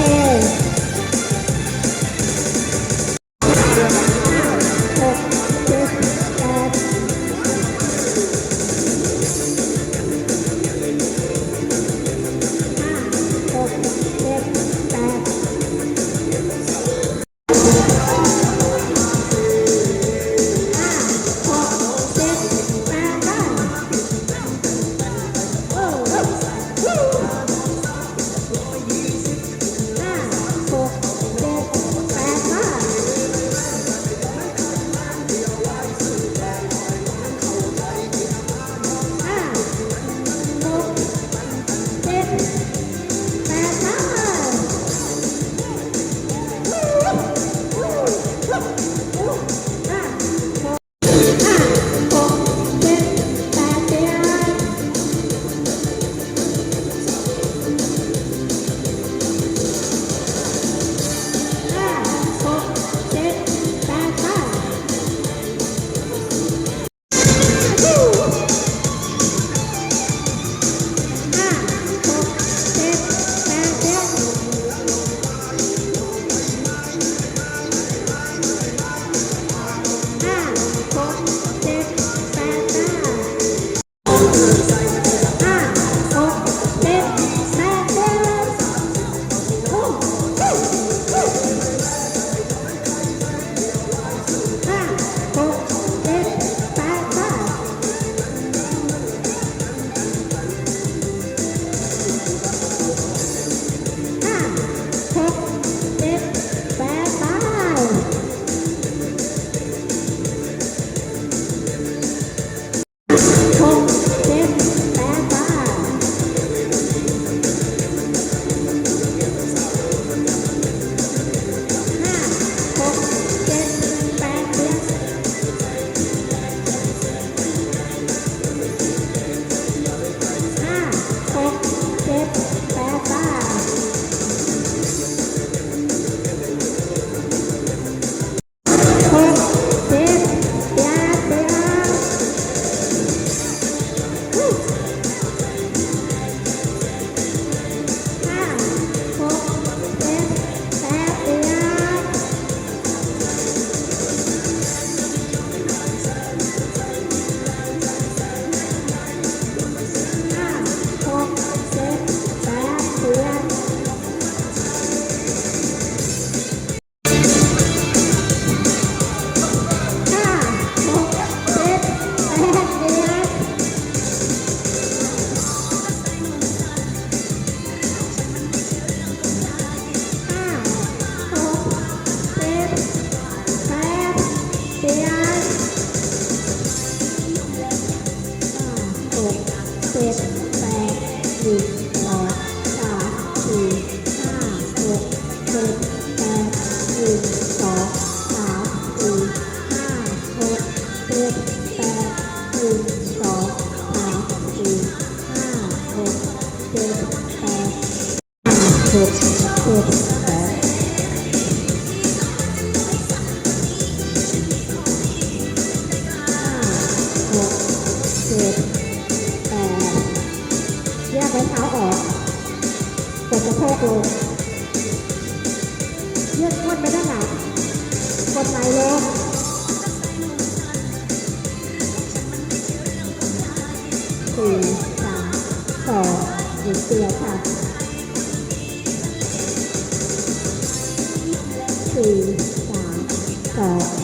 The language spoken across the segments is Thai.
Ooh. sea โกงเลือดพ่นไปด้านหลังกดไหลลงสี่สามสองหยุดเตียค่ะสี่สามสอง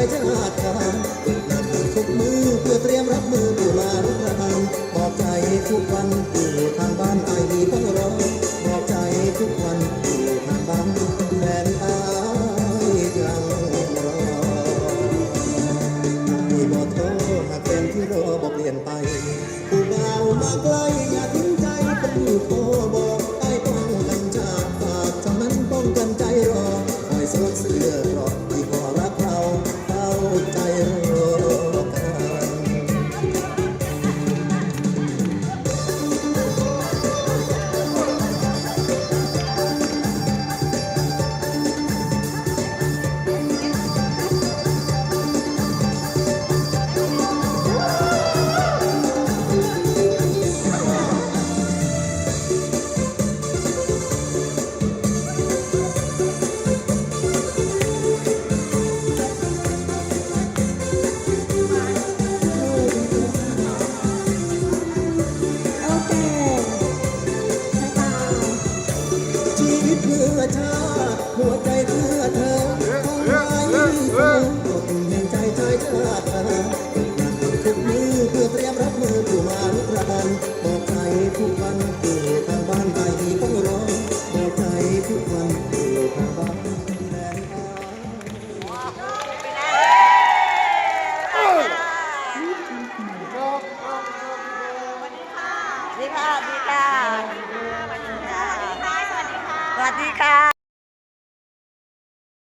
ชายชาติ